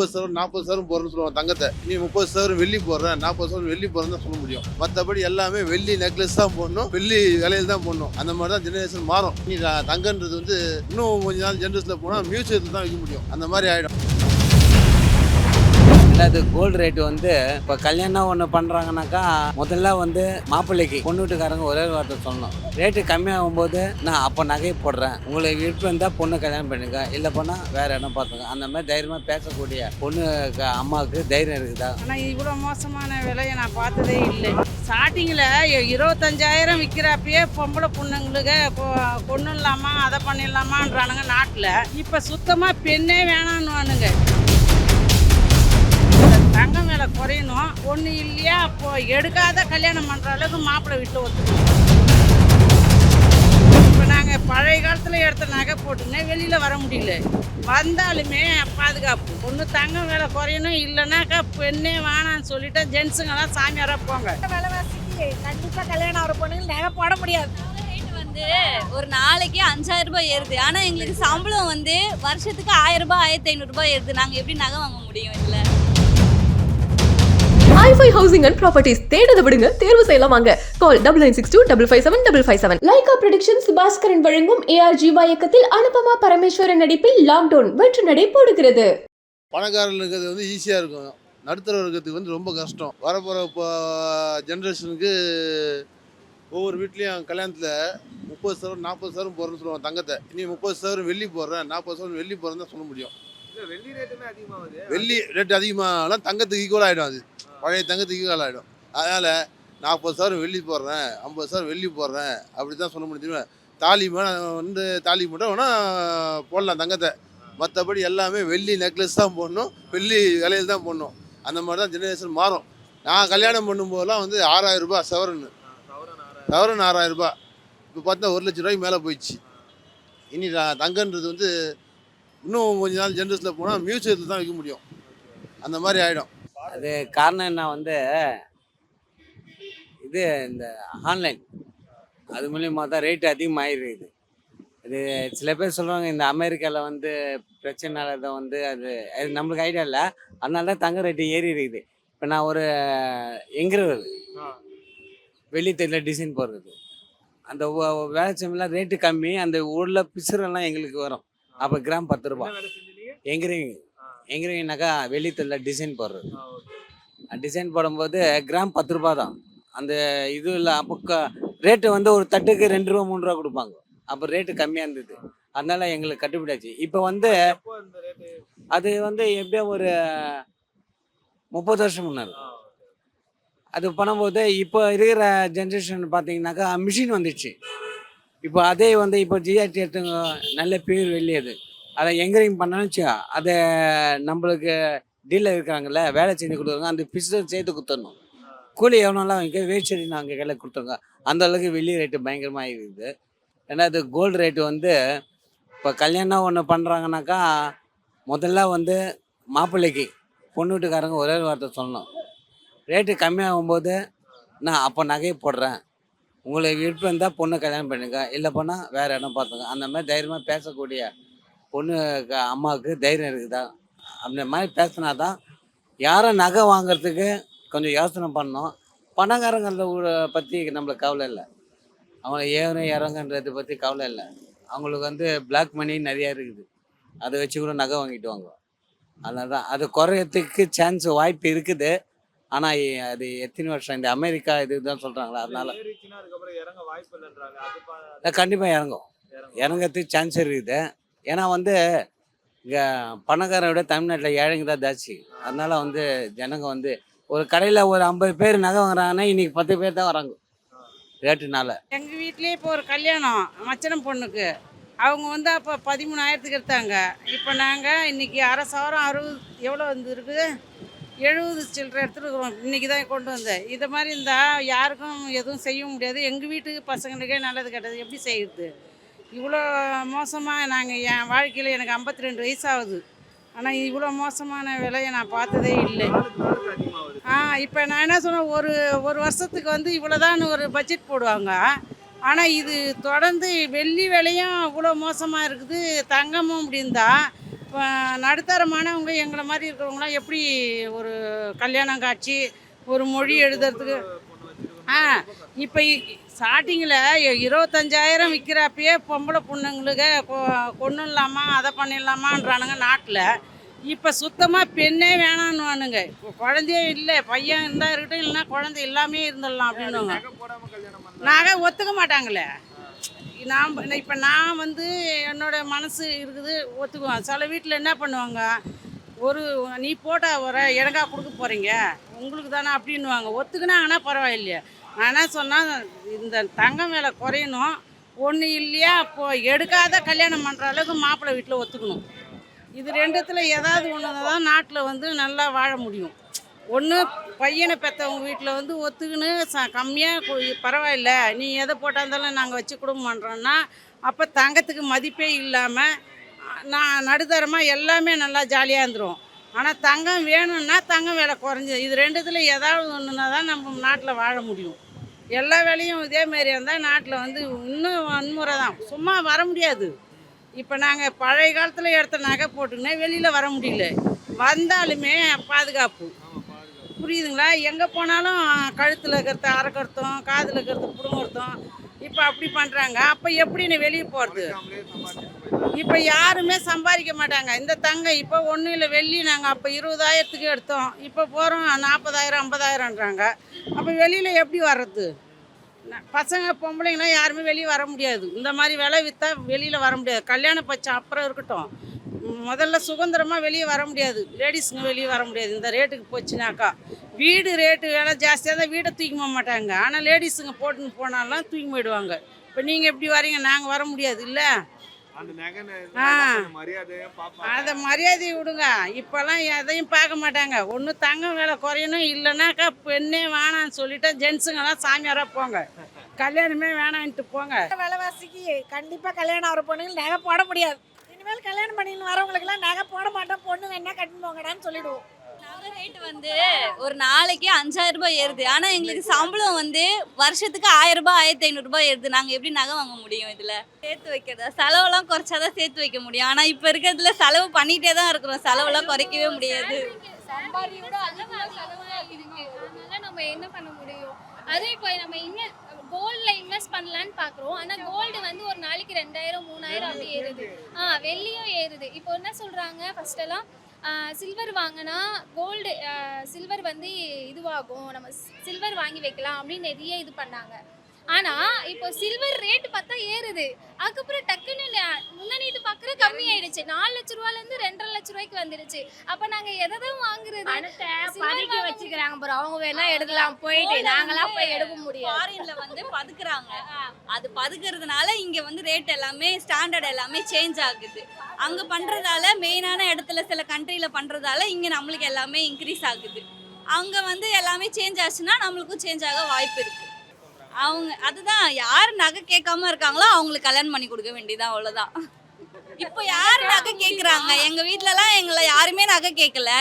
முப்பது சவரம் நாற்பது சவரம் போடுறேன்னு சொல்லுவாங்க தங்கத்தை. நீ முப்பது சவரம் வெள்ளி போடுறேன் நாற்பது சவரம் வெள்ளி போடுறேன்னு தான் சொல்ல முடியும். மற்றபடி எல்லாமே வெள்ளி நெக்லஸ் தான் போடணும் வெள்ளி விலையில் தான் போடணும். அந்த மாதிரி தான் ஜெனரேஷன் மாறும். நீ தங்கன்றது வந்து இன்னும் கொஞ்ச நாள் ஜென்ரேஷனில் போனால் மியூசியத்தில் தான் வைக்க முடியும். அந்த மாதிரி ஆகிடும் ரெண்டாவது கோல்டு ரேட்டு வந்து இப்போ கல்யாணம் ஒன்று பண்ணுறாங்கனாக்கா முதல்ல வந்து மாப்பிள்ளைக்கு பொண்ணு வீட்டுக்காரங்க ஒரே வார்த்தை சொல்லணும். ரேட்டு கம்மியாகும் போது நான் அப்போ நகை போடுறேன். உங்களுக்கு விருப்பம் இருந்தால் பொண்ணு கல்யாணம் பண்ணுங்க இல்லை போனால் வேறு இடம் பார்த்துங்க அந்த மாதிரி தைரியமாக பேசக்கூடிய பொண்ணு அம்மாவுக்கு தைரியம் இருக்குதா? ஆனால் இவ்வளோ மோசமான விலையை நான் பார்த்ததே இல்லை. ஸ்டார்டிங்கில் இருபத்தஞ்சாயிரம் விற்கிறப்பயே பொம்பளை பொண்ணுங்களுக்கு இப்போ பொண்ணு இல்லாமா அதை பண்ணிடலாமான்றானுங்க நாட்டில். இப்போ சுத்தமாக பெண்ணே வேணான்னுவானுங்க தங்கம் விலை குறையணும். ஒன்று இல்லையா? அப்போ எடுக்காத கல்யாணம் பண்ணுற அளவுக்கு மாப்பிள்ளை விட்டு ஒத்துக்கணும். இப்போ நாங்கள் பழைய காலத்தில் எடுத்த நகை போட்டுன்னு வெளியில் வர முடியல. வந்தாலுமே பாதுகாப்பு. ஒன்று தங்கம் விலை குறையணும் இல்லைனாக்கா பெண்ணே வேணான்னு சொல்லிட்டு ஜென்ஸுங்கெல்லாம் சாமியாராக போங்க. விலைவாசிக்கு கண்டிப்பா கல்யாணம் ஆகிற பொண்ணுங்க நகை போட முடியாது. வந்து ஒரு நாளைக்கு அஞ்சாயிரம் ரூபாய் ஏறுது. ஆனால் எங்களுக்கு சம்பளம் வந்து வருஷத்துக்கு ஆயிரம் ரூபாய் ஆயிரத்தி ஐநூறுரூபா ஏறுது. நாங்கள் எப்படி நகை வாங்க முடியும் இல்லை hi fi housing and properties தேடுத விடுங்க. தேர்வு செய்யலாம் வாங்க. Call double nine six two double five seven double five seven Lyca productions Baskaran வழங்கும் ஏஆர் ஜீவா இயக்கத்தில் அனுபமா பரமேஸ்வரன் நடிப்பில் லாக்டவுன் வெற்றி நடை போடுகிறது. பணக்காரர்கள் இருக்கிறது வந்து ஈஸியாக இருக்கும். நடுத்தர இருக்கிறதுக்கு வந்து ரொம்ப கஷ்டம். வரப்போகிற இப்போ ஜென்ரேஷனுக்கு ஒவ்வொரு வீட்லேயும் கல்யாணத்தில் முப்பது சவரம் நாற்பது சவரம் போடுறேன்னு சொல்லுவாங்க தங்கத்தை. நீ முப்பது சவரம் வெள்ளி போடுறேன் நாற்பது சவரம் வெள்ளி போடுறேன்னு தான் சொல்ல முடியும். வெள்ளி ரேட்டுமே அதிகமாகுது. வெள்ளி ரேட் அதிகமாகலாம் தங்கத்துக்கு ஈக்குவல் ஆகிடும் அது. பழைய தங்கத்துக்கு கால் ஆகிடும் அதனால் நாற்பது சவரம் வெள்ளி போடுறேன் ஐம்பது சவரம் வெள்ளி போடுறேன் அப்படி தான் சொல்ல முடியும் தாலி வந்து தாலி மட்டும் வேணால் போடலாம் தங்கத்தை. மற்றபடி எல்லாமே வெள்ளி நெக்லஸ் தான் போடணும் வெள்ளி விலையில் தான் போடணும். அந்த மாதிரி தான் ஜெனரேஷன் மாறும். நான் கல்யாணம் பண்ணும்போதெல்லாம் வந்து ஆறாயிரம் ரூபாய் சவரன். சவரன் ஆறாயிரம் ரூபாய். இப்போ பார்த்தா ஒரு லட்ச ரூபாய்க்கு மேலே போயிடுச்சு. இனி தங்கன்றது வந்து இன்னும் கொஞ்ச நாள் ஜென்ரேஷனில் போனால் மியூசியத்தில் தான் வைக்க முடியும். அந்த மாதிரி ஆகிடும் அது காரணம் என்ன வந்து இது இந்த ஆன்லைன் அது மூலியமாக தான் ரேட் அதிகமாகிருக்குது இது சில பேர் சொல்லுவாங்க இந்த அமெரிக்காவில் வந்து பிரச்சனைனால தான் வந்து அது அது நம்மளுக்கு ஐடியா இல்லை. அதனால தான் தங்க ரேட்டு ஏறி இருக்குது இப்போ நான் ஒரு எங்கிறவர் வெளி தெரியல டிசைன் போடுறது. அந்த ஒ- ஒ- வேலை சமையலாம் ரேட்டு கம்மி அந்த உள்ள பிசுரெல்லாம் எங்களுக்கு வரும். அப்போ கிராம் பத்து ரூபா. எங்கிறீங்க எங்கிறீங்கனாக்கா வெளி தெரியல டிசைன் போடுறது டிசைன் போடும்போது கிராம் பத்து ரூபா தான். அந்த இது இல்லை அப்போ ரேட்டு வந்து ஒரு தட்டுக்கு ரெண்டு ரூபா மூணு ரூபா கொடுப்பாங்க. அப்போ ரேட்டு கம்மியாக இருந்தது. அதனால எங்களுக்கு கட்டுப்படியாச்சு இப்போ வந்து அது வந்து எப்படியோ ஒரு முப்பது வருஷம் முன்னாடி. அது பண்ணும்போது இப்போ இருக்கிற ஜென்ரேஷன் பார்த்தீங்கன்னாக்கா மிஷின் வந்துடுச்சு இப்போ அதே வந்து இப்போ ஜிஆர்டி எடுத்துங்க நல்ல பியூர் வெள்ளி அதை என்கரேஜ் பண்ணாலும் வச்சுக்கோ அதை நம்மளுக்கு டீலர் இருக்கிறாங்கல்ல வேலை செஞ்சு கொடுக்குறாங்க அந்த பிசினஸ் சேர்த்து கொடுத்துடணும் கூலி எவ்வளோலாம் வைக்க வேஸ்டரி செடி நாங்கள் கையில் கொடுத்துருங்க. அந்த அளவுக்கு வெள்ளி ரேட்டு பயங்கரமாக இருக்குது. அது கோல்டு ரேட்டு வந்து இப்போ கல்யாணம் ஒன்று பண்ணுறாங்கனாக்கா முதல்ல வந்து மாப்பிள்ளைக்கு பொண்ணு வீட்டுக்காரங்க ஒரே ஒரு வார்த்தை சொல்லணும். ரேட்டு கம்மியாகும்போது நான் அப்போ நகையை போடுறேன். உங்களுக்கு விருப்பம் இருந்தால் பொண்ணு கல்யாணம் பண்ணுங்க இல்லை போனால் வேறு இடம் பார்த்துங்க அந்த மாதிரி தைரியமாக பேசக்கூடிய பொண்ணு அம்மாவுக்கு தைரியம் இருக்குதா? அந்த மாதிரி பேசினா தான் யாரும் நகை வாங்குறதுக்கு கொஞ்சம் யோசனை பண்ணணும் பணக்காரங்களை பற்றி நம்மளுக்கு கவலை இல்லை. அவங்கள ஏறும் இறங்குன்றதை பற்றி கவலை இல்லை. அவங்களுக்கு வந்து பிளாக் மணி நிறையா இருக்குது. அதை வச்சு கூட நகை வாங்கிட்டு வாங்க அதனால தான் அது குறையறதுக்கு சான்ஸ் வாய்ப்பு இருக்குது. ஆனால் அது எத்தனை வருஷம்? இந்த அமெரிக்கா இதுதான் சொல்கிறாங்களா அதனால. கண்டிப்பாக இறங்கும். இறங்கறதுக்கு சான்ஸ் இருக்குது. ஏன்னா வந்து இங்கே பணக்காரரை விட தமிழ்நாட்டில் ஏழைங்க தான் தாச்சு அதனால வந்து ஜனங்க வந்து ஒரு கடையில் ஒரு ஐம்பது பேர் நகை வாங்குறாங்கன்னா இன்னைக்கு பத்து பேர் தான் வராங்க. ரேட்டுனால. எங்கள் வீட்லேயே இப்போ ஒரு கல்யாணம் மச்சனம் பொண்ணுக்கு. அவங்க வந்து அப்போ பதிமூணாயிரத்துக்கு எடுத்தாங்க. இப்போ நாங்கள் இன்னைக்கு அரை சவரம் அறுபது எவ்வளோ வந்துருக்குது எழுபது சில்லறை எடுத்துருக்குறோம் இன்றைக்கி தான் கொண்டு வந்தேன். இதை மாதிரி இருந்தால் யாருக்கும் எதுவும் செய்ய முடியாது. எங்கள் வீட்டுக்கு பசங்களுக்கே நல்லது கெட்டது எப்படி செய்யுது இவ்வளோ மோசமாக நாங்கள் என் வாழ்க்கையில் எனக்கு ஐம்பத்தி ரெண்டு வயசு ஆகுது ஆனால் இவ்வளோ மோசமான விலையை நான் பார்த்ததே இல்லை. ஆ இப்போ நான் என்ன சொன்னேன்? ஒரு ஒரு வருஷத்துக்கு வந்து இவ்வளோதான் ஒரு பட்ஜெட் போடுவாங்க. ஆனால் இது தொடர்ந்து வெள்ளி விலையும் அவ்வளோ மோசமாக இருக்குது. தங்கமும் அப்படி இப்போ நடுத்தரமானவங்க எங்களை மாதிரி இருக்கிறவங்களாம் எப்படி ஒரு கல்யாணம் காட்சி ஒரு மொழி எழுதுறதுக்கு ஆ இப்போ ஸ்டார்டிங்கில் இருபத்தஞ்சாயிரம் விற்கிறப்பயே பொம்பளை பொண்ணுங்களுக்கு கொ- கொன்னும் இல்லாமா அதை பண்ணிடலாமான்றானுங்க நாட்டில். இப்போ சுத்தமாக பெண்ணே வேணான்னுவானுங்க. இப்போ குழந்தையே இல்லை பையன் இருந்தால் இருக்கட்டும் இல்லைன்னா குழந்தை இல்லாமே இருந்துடலாம் அப்படின்னுவாங்க. நகை ஒத்துக்க மாட்டாங்களே. நான் இப்போ நான் வந்து என்னோட மனசு இருக்குது ஒத்துக்குவேன். சில வீட்டில் என்ன பண்ணுவாங்க ஒரு நீ போட்டா வர எனக்கா கொடுக்க போகிறீங்க உங்களுக்கு தானே அப்படின்னுவாங்க. ஒத்துக்குனாங்கன்னா பரவாயில்லையே. ஆனால் சொன்னால் இந்த தங்கம் விலை குறையணும். ஒன்று இல்லையா இப்போ எடுக்காத கல்யாணம் பண்ணுற அளவுக்கு மாப்பிள்ளை வீட்டில் ஒத்துக்கணும். இது ரெண்டுத்தில் ஏதாவது ஒன்று தான் நாட்டில் வந்து நல்லா வாழ முடியும். ஒன்று பையனை பெற்றவங்க வீட்டில் வந்து ஒத்துக்குன்னு ச கம்மியாக பரவாயில்ல. நீ எதை போட்டா இருந்தாலும் நாங்கள் வச்சு குடும்பம் பண்ணுறோன்னா அப்போ தங்கத்துக்கு மதிப்பே இல்லாமல் நான் நடுத்தரமாக எல்லாமே நல்லா ஜாலியாக இருந்துரும். ஆனால் தங்கம் வேணும்னா தங்கம் விலை குறைஞ்சது இது ரெண்டுத்தில் ஏதாவது ஒன்றுனா தான் நம்ம நாட்டில் வாழ முடியும். எல்லா வேலையும் இதேமாரி இருந்தால் நாட்டில் வந்து இன்னும் வன்முறை தான். சும்மா வர முடியாது. இப்போ நாங்கள் பழைய காலத்தில் எடுத்த நகை போட்டுக்கினே வெளியில் வர முடியல. வந்தாலுமே பாதுகாப்பு. புரியுதுங்களா? எங்கே போனாலும் கழுத்தில் இருக்கிறத அரைக்கடுத்தோம் காதில் இருக்கிறத பிடுங்கடுத்தோம் இப்போ அப்படி பண்ணுறாங்க அப்போ எப்படின்னு வெளியே போகிறது இப்போ யாருமே சம்பாதிக்க மாட்டாங்க. இந்த தங்கம் இப்போ ஒன்றும் இல்லை. வெள்ளி நாங்கள் அப்போ இருபதாயிரத்துக்கு எடுத்தோம். இப்போ போகிறோம் நாற்பதாயிரம் ஐம்பதாயிரம்ன்றாங்க. அப்போ வெளியில் எப்படி வர்றது? பசங்க பொம்பளைங்களாம் யாருமே வெளியே வர முடியாது. இந்த மாதிரி விலை விற்றா வெளியில் வர முடியாது. கல்யாணம் பச்சை அப்புறம் இருக்கட்டும். முதல்ல சுதந்திரமாக வெளியே வர முடியாது. லேடிஸுங்க வெளியே வர முடியாது. இந்த ரேட்டுக்கு போச்சுனாக்கா. வீடு ரேட்டு விலை ஜாஸ்தியாக தான் வீடை தூக்கி போக மாட்டாங்க. ஆனால் லேடிஸுங்க போட்டுன்னு போனாலும் தூக்கி போயிடுவாங்க. இப்போ நீங்கள் எப்படி வரீங்க? நாங்கள் வர முடியாது இல்லை? அதை மரியாதையை விடுங்க. இப்போல்லாம் எதையும் பார்க்க மாட்டாங்க. ஒன்று தங்கம் விலை குறையணும் இல்லைனாக்கா பெண்ணே வேணான்னு சொல்லிட்டு ஜென்ஸுங்கெல்லாம் சாமியாராக போங்க. கல்யாணமே வேணான்ட்டு போங்க. விலைவாசிக்கு கண்டிப்பாக கல்யாணம் ஆகிற பொண்ணுங்க நகை போட முடியாது. இனிமேல் கல்யாணம் பண்ணின்னு வரவங்களுக்குலாம் நகை போட மாட்டோம் பொண்ணு வேணா கட்டின்னு போங்கடான்னு சொல்லிடுவோம். ரேட் வந்து ஒரு நாளைக்கு அஞ்சாயிரம் ரூபாய் ஏறுது. ஆனா எங்களுக்கு சம்பளம் வந்து வருஷத்துக்கு ஆயிரம் ரூபாய் ஆயிரத்தி ஐநூறு ரூபாய் ஏறுது. நாங்க எப்படி நகை வாங்க முடியும் இதுல? சேர்த்து வைக்கிறதா? செலவெல்லாம் குறைச்சாதான் சேர்த்து வைக்க முடியும். ஆனா இப்ப இருக்கிறதுல செலவு பண்ணிட்டே தான் இருக்கிறோம். செலவெல்லாம் குறைக்கவே முடியாது. நம்ம என்ன பண்ண முடியும்? அதுவும் இப்போ நம்ம இன்வெ கோல்டில் இன்வெஸ்ட் பண்ணலான்னு பார்க்குறோம் ஆனால் கோல்டு வந்து ஒரு நாளைக்கு ரெண்டாயிரம் மூணாயிரம் அப்படி ஏறுது. ஆ வெள்ளியும் ஏறுது. இப்போ என்ன சொல்கிறாங்க ஃபஸ்ட்டெல்லாம் சில்வர் வாங்கினா கோல்டு சில்வர் வந்து இதுவாகும். நம்ம சில்வர் வாங்கி வைக்கலாம் அப்படின்னு நிறைய இது பண்ணாங்க. ஆனால் இப்போ சில்வர் ரேட் பார்த்தா ஏறுது. அதுக்கப்புறம் டக்குன்னு முன்னாடி பார்க்குற கம்மி ஆயிடுச்சு நாலு லட்ச ரூபாயிலேருந்து ரெண்டரை லட்ச ரூபாய்க்கு வந்துடுச்சு அப்போ நாங்கள் எதை தான் வாங்குறது? பதுக்கி வச்சுக்கிறாங்க ப்ரோ. அவங்க வேணா எடுக்கலாம். போயிட்டு நாங்களாம் போய் எடுக்க முடியாது. ஃபாரின்ல வந்து பதுக்குறாங்க. அது பதுக்குறதுனால இங்க வந்து ரேட் எல்லாமே ஸ்டாண்டர்ட் எல்லாமே சேஞ்ச் ஆகுது. அங்க பண்றதால மெயினான இடத்துல சில கண்ட்ரில பண்றதால இங்க நம்மளுக்கு எல்லாமே இன்க்ரீஸ் ஆகுது. அங்க வந்து எல்லாமே சேஞ்ச் ஆச்சுன்னா நம்மளுக்கும் சேஞ்ச் ஆக வாய்ப்பு இருக்கு. அவங்க அதுதான் யார் நகை கேட்காம இருக்காங்களோ அவங்களுக்கு கல்யாணம் பண்ணி கொடுக்க வேண்டியதான் அவ்வளவுதான். இப்போ யார் நகை கேட்குறாங்க? எங்க வீட்லலாம் எங்களை யாருமே நகை கேட்கல.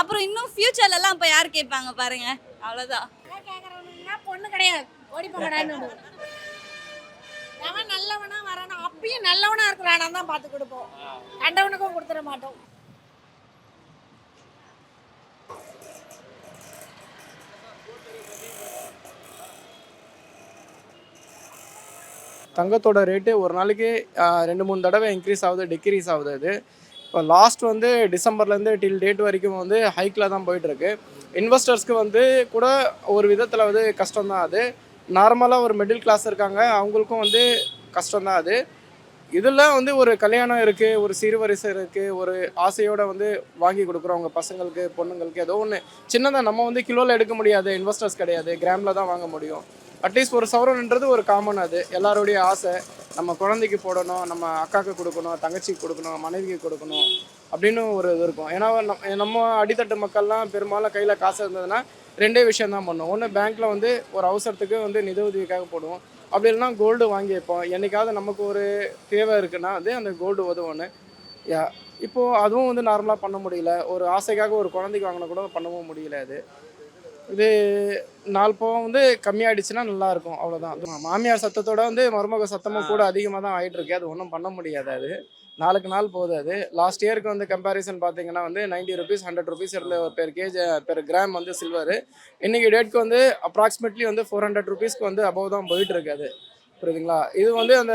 அப்புறம் இன்னும் ஃபியூச்சர்ல எல்லாம் இப்போ யார் கேட்பாங்க பாருங்க? கேட்குறவங்கன்னா பொண்ணு கிடையாது. ஓடி போங்கடான்னு அவன் நல்லவனா வரானா அப்பயும் நல்லவனா இருக்கிறானா தான் பார்த்து கொடுப்போம். கண்டவனுக்கும் கொடுத்துட மாட்டோம். தங்கத்தோட ரேட்டு ஒரு நாளைக்கு ரெண்டு மூணு தடவை இன்க்ரீஸ் ஆகுது டிக்ரீஸ் ஆகுது அது. இப்போ லாஸ்ட் வந்து டிசம்பர்லேருந்து டில் டேட் வரைக்கும் வந்து ஹைக்கில் தான் போயிட்டுருக்கு. இன்வெஸ்டர்ஸ்க்கு வந்து கூட ஒரு விதத்தில் வந்து கஷ்டம்தான் அது. நார்மலாக ஒரு மிடில் கிளாஸ் இருக்காங்க அவங்களுக்கும் வந்து கஷ்டம்தான் அது. இதில் வந்து ஒரு கல்யாணம் இருக்குது ஒரு சீர்வரிசை இருக்குது ஒரு ஆசையோடு வந்து வாங்கி கொடுக்குறோம் அவங்க பசங்களுக்கு பொண்ணுங்களுக்கு ஏதோ ஒன்று சின்னதாக நம்ம வந்து கிலோவில் எடுக்க முடியாது இன்வெஸ்டர்ஸ் கிடையாது கிராமில் தான் வாங்க முடியும். அட்லீஸ்ட் ஒரு சவரன்ன்றது ஒரு காமன் அது. எல்லாருடைய ஆசை நம்ம குழந்தைக்கு போடணும் நம்ம அக்காவுக்கு கொடுக்கணும் தங்கச்சிக்கு கொடுக்கணும் மனைவிக்கு கொடுக்கணும் அப்படின்னு ஒரு இது இருக்கும். ஏன்னா நம்ம நம்ம அடித்தட்டு மக்கள்லாம் பெரும்பாலும் கையில் காசு இருந்ததுன்னா ரெண்டே விஷயம் தான் பண்ணுவோம். ஒன்று பேங்க்கில் வந்து ஒரு அவசரத்துக்கு வந்து நிதி உதவிக்காக போடுவோம். அப்படி இல்லைன்னா கோல்டு வாங்கி வைப்போம். என்னைக்காவது நமக்கு ஒரு தேவை இருக்குன்னா வந்து அந்த கோல்டு உதவும்னு. யா இப்போது அதுவும் வந்து நார்மலாக பண்ண முடியல. ஒரு ஆசைக்காக ஒரு குழந்தைக்கு வாங்கின கூட பண்ணவும் முடியல அது. இது நாள் போகம் வந்து கம்மியாயிடுச்சுன்னா நல்லா இருக்கும் அவ்வளோதான் மாமியார் சத்தத்தோட வந்து மருமக சத்தமும் கூட அதிகமாக தான் ஆகிட்டு இருக்கு அது ஒன்றும் பண்ண முடியாது அது. நாளுக்கு நாள் போகுது அது. லாஸ்ட் இயருக்கு வந்து கம்பேரிசன் பார்த்தீங்கன்னா வந்து நைன்ட்டி ருபீஸ் ஹண்ட்ரட் ருபீஸ் இருந்த பெர் கேஜ் பெர் கிராம் வந்து சில்வர் இன்றைக்கி டேட்க்கு வந்து அப்ராக்சிமேட்லி வந்து ஃபோர் ஹண்ட்ரட் ருபீஸ்க்கு வந்து அபவ் தான் போயிட்டு இருக்காது புரியுதுங்களா? இது வந்து அந்த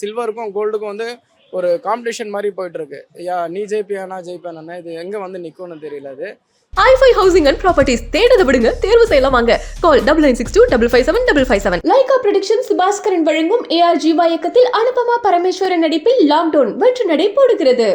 சில்வருக்கும் கோல்டுக்கும் வந்து ஒரு காம்படிஷன் மாதிரி போயிட்டு இருக்கு யா நீ ஜெயிப்பியா நான் ஜெயிப்பேன் இது எங்கே வந்து நிற்கும்னு தெரியல அது. ஐஃபை ஹவுசிங் அண்ட் ப்ராப்பர்ட்டிஸ் தேடுத விடுங்க. தேர்வு செய்யலாம் வாங்க. Call double nine six two double five seven double five seven Lyca production Subaskaran வழங்கும் ஏஆர் ஜீவா இயக்கத்தில் அனுபமா பரமேஸ்வரன் நடிப்பில் லாக்டவுன் வெற்றி நடை போடுகிறது.